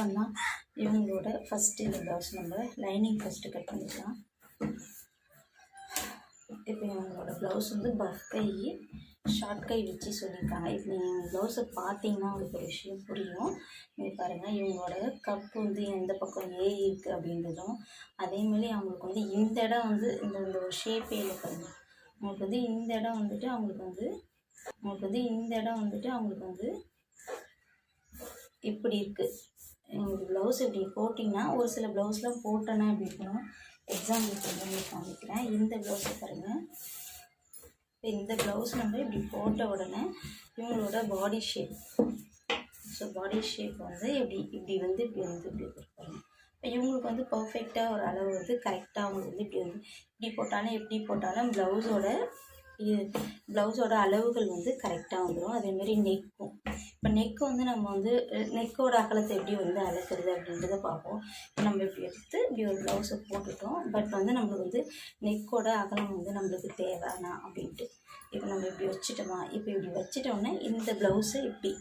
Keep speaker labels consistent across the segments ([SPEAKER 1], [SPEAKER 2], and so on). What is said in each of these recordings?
[SPEAKER 1] பண்ணலாம் இவங்களோட ஃபஸ்ட்டு இந்த ப்ளவுஸ் நம்ம லைனிங் ஃபஸ்ட்டு கட் பண்ணிக்கலாம். இப்போ இவங்களோட ப்ளவுஸ் வந்து பஃப் கை ஷார்ட் கை வச்சு சொல்லியிருக்காங்க. இப்போ நீங்கள் ப்ளவுஸை பார்த்தீங்கன்னா உங்களுக்கு ஒரு விஷயம் புரியும். நீங்கள் பாருங்கள் இவங்களோட கப்பு வந்து எந்த பக்கம் ஏ இருக்குது அப்படின்றதும் அதேமாரி அவங்களுக்கு வந்து இந்த இடம் வந்து இந்த இந்த ஒரு ஷேப்பே இல்லை பாருங்கள் அவங்களுக்கு வந்து இந்த இடம் வந்துட்டு அவங்களுக்கு வந்து அவங்களுக்கு வந்து இந்த இடம் வந்துட்டு அவங்களுக்கு வந்து இப்படி இருக்குது ப்ளவுஸ் இப்படி போட்டிங்கன்னா ஒரு சில ப்ளவுஸ்லாம் போட்டோன்னா இப்படி இருக்கணும்? எக்ஸாம்பிளுக்கு வந்து உங்களுக்கு காமிக்கிறேன். இந்த ப்ளவுஸை பாருங்கள் இப்போ இந்த ப்ளவுஸ் நம்ம இப்படி போட்ட உடனே இவங்களோட body shape so body shape வந்து இப்படி இப்படி வந்து இப்படி வந்து இப்படி இருப்பாங்க இப்போ இவங்களுக்கு வந்து பர்ஃபெக்டாக ஒரு அளவு வந்து கரெக்டாக அவங்களுக்கு வந்து இப்படி வந்து இப்படி போட்டாலும் எப்படி போட்டாலும் ப்ளவுஸோட இது ப்ளவுஸோட அளவுகள் வந்து கரெக்டாக வந்துடும் அதேமாரி நெக்கும் இப்போ நெக்கு வந்து நம்ம வந்து நெக்கோட அகலத்தை எப்படி வந்து அளக்குறது அப்படின்றத பார்ப்போம். இப்போ நம்ம இப்படி எடுத்து இப்படி ஒரு ப்ளவுஸை போட்டுட்டோம். பட் வந்து நம்மளுக்கு வந்து நெக்கோட அகலம் வந்து நம்மளுக்கு தேவைனா அப்படின்ட்டு. இப்போ நம்ம இப்படி வச்சுட்டோமா? இப்போ இப்படி வச்சுட்டோன்னே இந்த ப்ளவுஸை இப்படி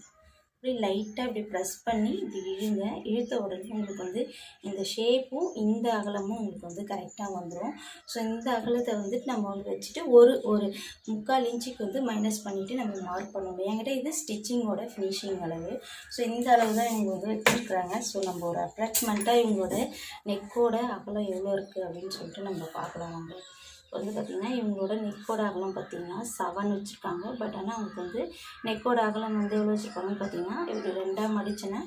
[SPEAKER 1] இப்படி லைட்டாக இப்படி ப்ரெஸ் பண்ணி இப்படி இழுங்க. இழுத்த உடனே உங்களுக்கு வந்து இந்த ஷேப்பும் இந்த அகலமும் உங்களுக்கு வந்து கரெக்டாக வந்துடும் ஸோ இந்த அகலத்தை வந்துட்டு நம்ம வந்து வச்சுட்டு ஒரு ஒரு முக்கால் இன்ச்சுக்கு வந்து மைனஸ் பண்ணிவிட்டு நம்ம மார்க் பண்ணணும். என்கிட்ட இது ஸ்டிச்சிங்கோட ஃபினிஷிங் அளவு. ஸோ இந்த அளவு தான் இவங்க வந்து வச்சுருக்குறாங்க. ஸோ நம்ம ஒரு அப்ராக்சிமெண்ட்டாக இவங்களோட நெக்கோட அகலம் எவ்வளோ இருக்குது அப்படின்னு சொல்லிட்டு நம்ம பார்க்கலாம் வாங்க. வந்து பார்த்திங்கன்னா இவங்களோட நெக்கோட அகலம் பார்த்திங்கன்னா செவன் வச்சுருக்காங்க. பட் ஆனால் அவங்களுக்கு வந்து நெக்கோட அகலம் வந்து எவ்வளோ வச்சுருப்பாங்கன்னு பார்த்தீங்கன்னா இப்படி ரெண்டாக மடிச்சுன்னா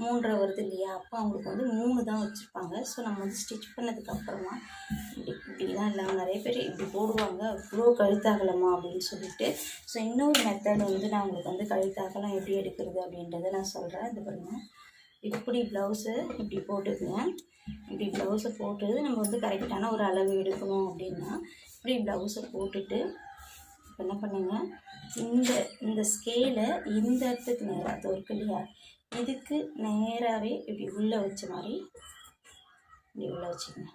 [SPEAKER 1] மூன்றரை வருது இல்லையா? அப்போ அவங்களுக்கு வந்து மூணு தான் வச்சுருப்பாங்க. ஸோ நம்ம வந்து ஸ்டிச் பண்ணதுக்கப்புறமா இப்படி இப்படிலாம் இல்லாமல் நிறைய பேர் இப்படி போடுவாங்க. அவ்வளோ கழுத்தாகலமா அப்படின்னு சொல்லிட்டு. ஸோ இன்னொரு மெத்தட் வந்து நான் உங்களுக்கு வந்து கழுத்தாகலாம் எப்படி எடுக்கிறது அப்படின்றத நான் சொல்கிறேன் இது பாருங்கள் இப்படி ப்ளவுஸு இப்படி போட்டுக்குங்க இப்படி ப்ளவுஸை போட்டு நம்ம வந்து கரெக்டான ஒரு அளவு எடுக்கணும் அப்படின்னா இப்படி ப்ளவுஸை போட்டுட்டு இப்போ என்ன பண்ணுங்கள் இந்த இந்த ஸ்கேலை இந்த இடத்துக்கு நேராக அது இருக்கு இல்லையா? இதுக்கு நேராகவே இப்படி உள்ளே வச்ச மாதிரி இப்படி உள்ளே வச்சுக்கங்க.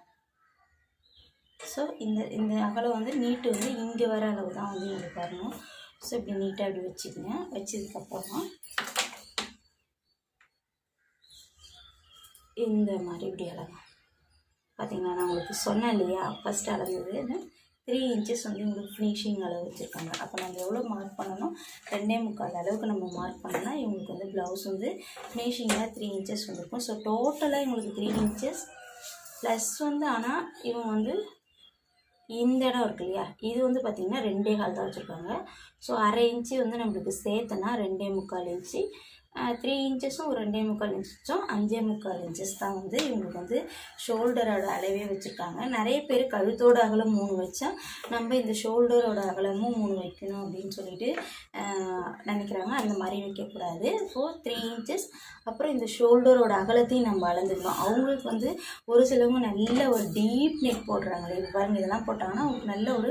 [SPEAKER 1] ஸோ இந்த இந்த அகலம் வந்து நீட்டு வந்து இங்கே வர அளவு தான் வந்து உங்களுக்கு தரணும் ஸோ இப்படி நீட்டாக இப்படி வச்சுக்கங்க. வச்சதுக்கப்புறமா இந்த மாதிரி இப்படி அளவு பார்த்தீங்களா நான் உங்களுக்கு சொன்னேன் இல்லையா? ஃபஸ்ட் அளந்தது த்ரீ இன்ச்சஸ் வந்து உங்களுக்கு ஃபினிஷிங் அளவு வச்சுருக்காங்க. அப்போ நம்ம எவ்வளோ மார்க் பண்ணணும்? ரெண்டே முக்கால் அளவுக்கு நம்ம மார்க் பண்ணோம்னா இவங்களுக்கு வந்து ப்ளவுஸ் வந்து ஃபினிஷிங்காக த்ரீ இன்ச்சஸ் வந்துருக்கும். ஸோ டோட்டலாக இவங்களுக்கு த்ரீ இன்ச்சஸ் ப்ளஸ் வந்து ஆனால் இவங்க வந்து இந்த இடம் இருக்கு இல்லையா? இது வந்து பார்த்திங்கன்னா ரெண்டே கால் தான் வச்சுருக்காங்க. ஸோ அரை இன்ச்சு வந்து நம்மளுக்கு சேர்த்தனா ரெண்டே முக்கால் இன்ச்சு த்ரீ இன்ச்சஸும் ஒரு ரெண்டே முக்கால் இன்ச்சஸும் அஞ்சே முக்கால் இன்ச்சஸ் தான் வந்து இவங்களுக்கு வந்து ஷோல்டரோட அளவே வச்சுருக்காங்க. நிறைய பேர் கழுத்தோட அகலம் மூணு வச்சா நம்ம இந்த ஷோல்டரோட அகலமும் மூணு வைக்கணும் அப்படின்னு சொல்லிட்டு நினைக்கிறாங்க. அந்த மாதிரி வைக்கக்கூடாது. ஸோ த்ரீ இன்ச்சஸ் அப்புறம் இந்த ஷோல்டரோட அகலத்தையும் நம்ம அளந்துக்கணும். அவங்களுக்கு வந்து ஒரு சிலவங்க நல்ல ஒரு டீப் நெக் போடுறாங்களே. இது பாருங்க இதெல்லாம் போட்டாங்கன்னா அவங்களுக்கு நல்ல ஒரு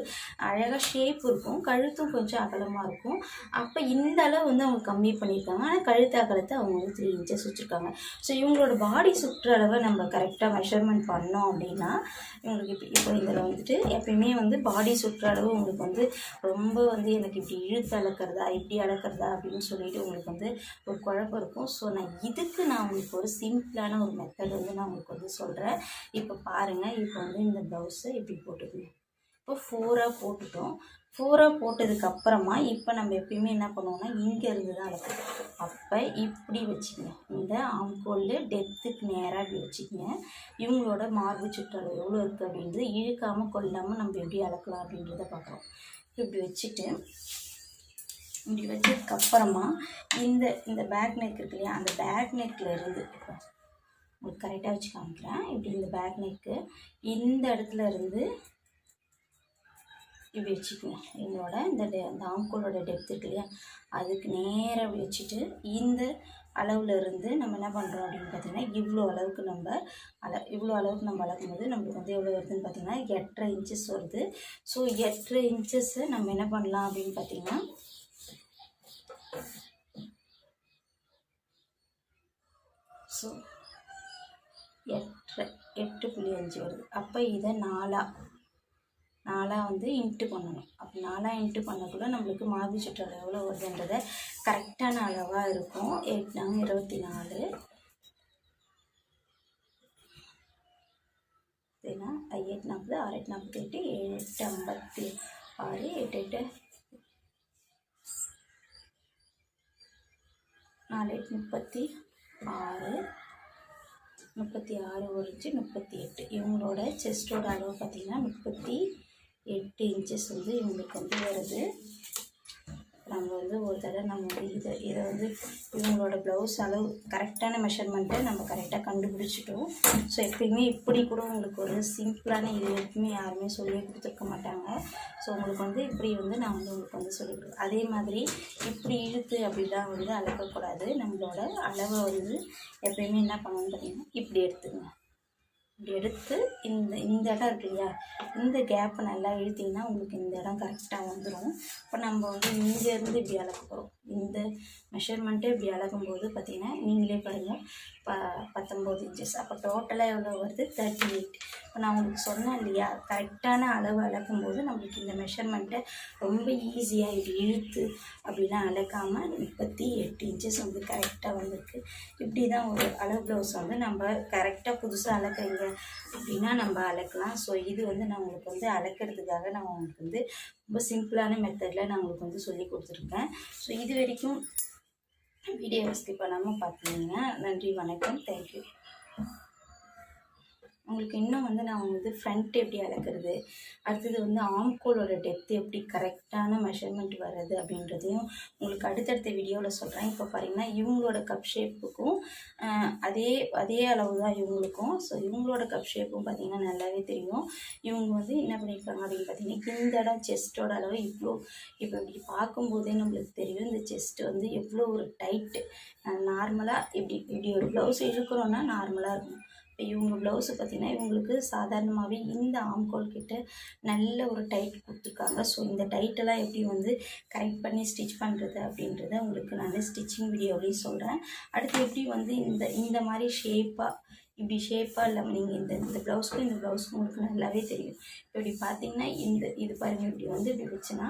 [SPEAKER 1] அழகாக ஷேப் இருக்கும். கழுத்தும் கொஞ்சம் அகலமாக இருக்கும். அப்போ இந்த அளவு வந்து அவங்க கம்மி பண்ணியிருக்காங்க. ஆனால் கழுத்து அகலத்தை அவங்க வந்து த்ரீ இன்ச்சஸ் வச்சுருக்காங்க. ஸோ இவங்களோட பாடி சுற்றளவை நம்ம கரெக்டாக மெஷர்மெண்ட் பண்ணோம் அப்படின்னா இவங்களுக்கு இப்போ இப்போ இதில் வந்துட்டு எப்பயுமே வந்து பாடி சுற்றளவு உங்களுக்கு வந்து ரொம்ப வந்து எனக்கு இப்படி இழுத்து அளக்கிறதா இப்படி அளக்கிறதா அப்படின்னு சொல்லிட்டு உங்களுக்கு வந்து ஒரு குழப்பம் இருக்கும். ஸோ நான் இதுக்கு நான் உங்களுக்கு ஒரு சிம்பிளான ஒரு மெத்தட் வந்து நான் உங்களுக்கு வந்து சொல்கிறேன் இப்போ பாருங்கள் இப்போ வந்து இந்த ப்ளவுஸை இப்படி போட்டுக்கணும் இப்போ ஃபோராக போட்டுட்டோம். ஃபோராக போட்டதுக்கப்புறமா இப்போ நம்ம எப்பயுமே என்ன பண்ணுவோம்னா இங்கே இருந்து தான் அளப்போம் அப்போ இப்படி வச்சுக்கங்க. இந்த ஆம்கோல் டெப்த்துக்கு நேராக இப்படி வச்சுக்கங்க. இவங்களோட மார்பு சுற்றளவு எவ்வளோ இருக்குது அப்படின்றது இழுக்காமல் கொல்லாமல் நம்ம எப்படி அளக்கலாம் அப்படின்றத பார்க்குறோம் இப்படி வச்சுட்டு இப்படி வச்சதுக்கப்புறமா இந்த இந்த பேக் நெக் இருக்கு இல்லையா அந்த பேக் நெக்கில் இருந்து உங்களுக்கு கரெக்டாக வச்சு காமிக்கிறேன். இப்படி இந்த பேக் நெக்கு இந்த இடத்துல இருந்து இப்படி வச்சுக்கோங்க என்னோட இந்த டெ இந்த ஆம்கோலோட டெப்த் இருக்கு இல்லையா? அதுக்கு நேராக வச்சுட்டு இந்த அளவில் இருந்து நம்ம என்ன பண்ணுறோம் அப்படின்னு பார்த்தீங்கன்னா இவ்வளோ அளவுக்கு நம்ம அள இவ்வளோ அளவுக்கு நம்ம அளக்கும் போது நம்மளுக்கு வந்து எவ்வளோ வருதுன்னு பார்த்தீங்கன்னா எட்டரை இன்ச்சஸ் வருது. ஸோ எட்டரை இன்ச்சஸ்ஸை நம்ம என்ன பண்ணலாம் அப்படின்னு பார்த்தீங்கன்னா ஸோ எட்டரை எட்டு புள்ளி அஞ்சு வருது. அப்போ இதை நாலாக நாளாக வந்து இன்ட்டு பண்ணணும். அப்போ நாளாக இன்ட்டு பண்ணக்குள்ளே நம்மளுக்கு மாவு சுற்றளவு எவ்வளோ வருதுன்றதை கரெக்டான அளவாக இருக்கும். எட்டு நாங்கள் இருபத்தி நாலு. ஏன்னா எட்டு நாற்பது ஆறு எட்டு நாற்பத்தி எட்டு எட்டு ஐம்பத்தி ஆறு எட்டு எட்டு நாலு எட்டு முப்பத்தி ஆறு. முப்பத்தி ஆறு ஒரு முப்பத்தி எட்டு. இவங்களோட செஸ்டோட அளவு பார்த்திங்கன்னா முப்பத்தி எட்டு இன்ச்சஸ் வந்து இவங்களுக்கு வந்து வருது. நம்ம வந்து ஒரு தடவை நம்ம வந்து இதை இதை வந்து இவங்களோட ப்ளவுஸ் அளவு கரெக்டான மெஷர்மெண்ட்டை நம்ம கரெக்டாக கண்டுபிடிச்சிட்டோம். ஸோ எப்பயுமே இப்படி கூட உங்களுக்கு ஒரு சிம்பிளான இது வரைக்குமே யாருமே சொல்லி கொடுத்துருக்க மாட்டாங்க. ஸோ உங்களுக்கு வந்து இப்படி வந்து நான் வந்து உங்களுக்கு வந்து சொல்லி கொடுக்குறேன் அதே மாதிரி இப்படி இழுத்து அப்படிலாம் வந்து அளக்கக்கூடாது நம்மளோட அளவை வந்து எப்பயுமே என்ன பண்ணணும்னு பார்த்தீங்கன்னா இப்படி எடுத்துக்கங்க. எடுத்து இந்த இந்த இடம் இருக்கு இல்லையா? இந்த கேப்பை நல்லா இழுத்திங்கன்னா உங்களுக்கு இந்த இடம் கரெக்டாக வந்துடும் இப்போ நம்ம வந்து இங்கேருந்து இப்படி அளக்க போகிறோம் இந்த மெஷர்மெண்ட்டே இப்படி அளக்கும்போது பார்த்தீங்கன்னா நீங்களே பாருங்கள் ப பத்தொம்போது இன்ச்சஸ் அப்போ டோட்டலாக எவ்வளோ வருது? தேர்ட்டி எயிட் இப்போ நான் உங்களுக்கு சொன்னேன் இல்லையா? கரெக்டான அளவு அளக்கும்போது நம்மளுக்கு இந்த மெஷர்மெண்ட்டை ரொம்ப ஈஸியாக இப்படி இழுத்து அப்படிலாம் அளக்காமல் முப்பத்தி எட்டு இன்ச்சஸ் வந்து கரெக்டாக வந்திருக்கு. இப்படி தான் ஒரு அளவு ப்ளவுஸ் வந்து நம்ம கரெக்டாக புதுசாக அளக்குறீங்க அப்படின்னா நம்ம அளக்கலாம் ஸோ இது வந்து நான் உங்களுக்கு வந்து அளக்கிறதுக்காக நான் உங்களுக்கு வந்து ரொம்ப சிம்பிளான மெத்தடில் நான் உங்களுக்கு வந்து சொல்லி கொடுத்துருக்கேன். ஸோ இது வரைக்கும் வீடியோவை ஸ்கிப் பண்ணாமல் பார்த்தீங்கன்னா நன்றி வணக்கம். தேங்க்யூ உங்களுக்கு இன்னும் வந்து நான் வந்து ஃப்ரண்ட் எப்படி அளக்கிறது அடுத்தது வந்து ஆம்கோலோட டெப்த் எப்படி கரெக்டான மெஷர்மெண்ட் வர்றது அப்படின்றதையும் உங்களுக்கு அடுத்தடுத்த வீடியோவில் சொல்கிறேன் இப்போ பாருங்கன்னா இவங்களோட கப் ஷேப்புக்கும் அதே அதே அளவு தான் இவங்களுக்கும். ஸோ இவங்களோட கப் ஷேப்பும் பார்த்திங்கன்னா நல்லாவே தெரியும். இவங்க வந்து என்ன பண்ணியிருக்காங்க அப்படின்னு பார்த்தீங்கன்னா இந்த இடம் செஸ்ட்டோட அளவு இவ்வளோ இப்போ இப்படி பார்க்கும்போதே நம்மளுக்கு தெரியும். இந்த செஸ்ட் வந்து எவ்வளோ ஒரு டைட்டு நார்மலாக இப்படி இப்படி ஒரு ப்ளவுஸ் இழுக்கிறோன்னா நார்மலாக இருக்கும். இவங்க ப்ளவுஸு பார்த்திங்கன்னா இவங்களுக்கு சாதாரணமாகவே இந்த ஆம்கோல் கிட்ட நல்ல ஒரு டைட் கொடுத்துருக்காங்க. ஸோ இந்த டைட்டெல்லாம் எப்படி வந்து கரெக்ட் பண்ணி ஸ்டிச் பண்ணுறது அப்படின்றத உங்களுக்கு நான் ஸ்டிச்சிங் வீடியோவிலையும் சொல்கிறேன் அடுத்து எப்படி வந்து இந்த இந்த மாதிரி ஷேப்பாக இப்படி ஷேப்பாக இல்லாமல் நீங்கள் இந்த இந்த ப்ளவுஸ்க்கும் இந்த ப்ளவுஸ்க்கும் உங்களுக்கு நல்லாவே தெரியும். இப்படி பார்த்தீங்கன்னா இந்த இது பாருங்கள் இப்படி வந்து இப்படி வச்சுன்னா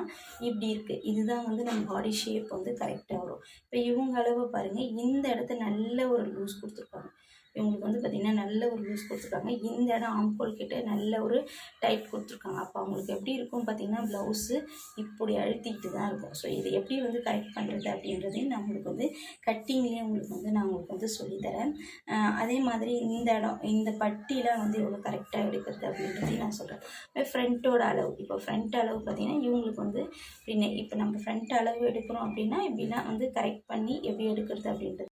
[SPEAKER 1] இப்படி இருக்குது இதுதான் வந்து நம்ம பாடி ஷேப் வந்து கரெக்டாக வரும். இப்போ இவங்க அளவை பாருங்கள் இந்த இடத்த நல்ல ஒரு லூஸ் கொடுத்துருப்பாங்க இவங்களுக்கு வந்து பார்த்திங்கன்னா நல்ல ஒரு லூஸ் கொடுத்துருக்காங்க. இந்த இடம் ஆம்கோல் கிட்ட நல்ல ஒரு டைட் கொடுத்துருக்காங்க. அப்போ அவங்களுக்கு எப்படி இருக்கும் பார்த்திங்கன்னா ப்ளவுஸு இப்படி அழுத்திக்கிட்டு தான் இருக்கும். ஸோ இதை எப்படி வந்து கரெக்ட் பண்ணுறது அப்படின்றதையும் நான் உங்களுக்கு வந்து கட்டிங்லேயே உங்களுக்கு வந்து நான் உங்களுக்கு வந்து சொல்லித்தரேன். அதே மாதிரி இந்த இடம் இந்த பட்டிலாம் வந்து எவ்வளோ கரெக்டாக எடுக்கிறது அப்படின்றதையும் நான் சொல்கிறேன் ஃப்ரண்ட்டோட அளவு. இப்போ ஃப்ரண்ட் அளவு பார்த்திங்கன்னா இவங்களுக்கு வந்து இப்போ நம்ம ஃப்ரண்ட் அளவு எடுக்கிறோம் அப்படின்னா இப்படிலாம் வந்து கரெக்ட் பண்ணி எப்படி எடுக்கிறது அப்படின்றது